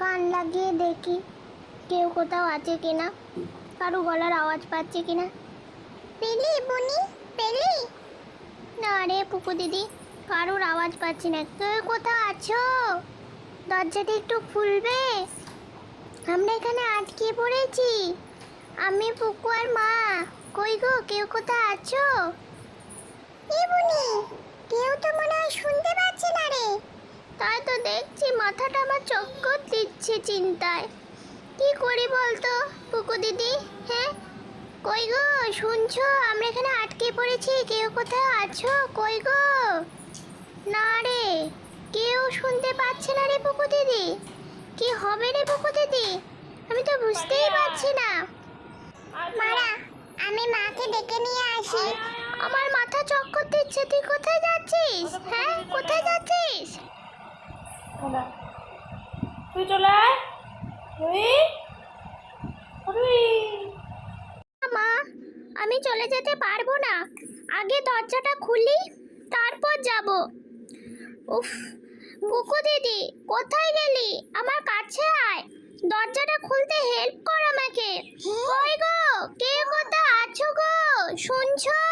কান লাগিয়ে দেখি কেউ কোথাও আছে কিনা, কারও গলার আওয়াজ পাচ্ছে কিনা। পেলি বুনি, পেলি? না রে পুকু দিদি, কারোর আওয়াজ পাচ্ছি না। কেউ কোথাও আছো? দরজাটি একটু খুলবে? আমরা এখানে আটকে পড়েছি। আমি পুকু আর মা। কই গো, কেউ কোথাও আছো এ বুনি কেউ তো মনে হয় শুনতে পাচ্ছে না রে তাই তো দেখছি মাথাটা আমার চক্কর দিচ্ছে চিন্তায়। কি করি বলতো পুকু দিদি? হ্যাঁ? কই গো শুনছো? আমরা এখানে আটকে পড়েছি কেউ কোথাও আছো? কই গো? না রে কেউ শুনতে পাচ্ছে না রে পুকু দিদি। কি হবে রে পুকু দিদি? আমি তো বুঝতেই পারছি না। মারা আমি মাকে ডেকে নিয়ে আসি। আমার মাথা চক্কর দিচ্ছে তুই কোথায় যাচ্ছিস? হ্যাঁ কোথায় যাচ্ছিস? তুই চলে আয়। রুই রুই। মা আমি চলে যেতে পারব না। আগে দরজাটা খুলি তারপর যাব। উফ বুকু দিদি কোথায় গেলি? আমার কাছে আয়। দরজাটা খুলতে হেল্প কর আমাকে। কই গো? কে কোথা আছো গো? শুনছো?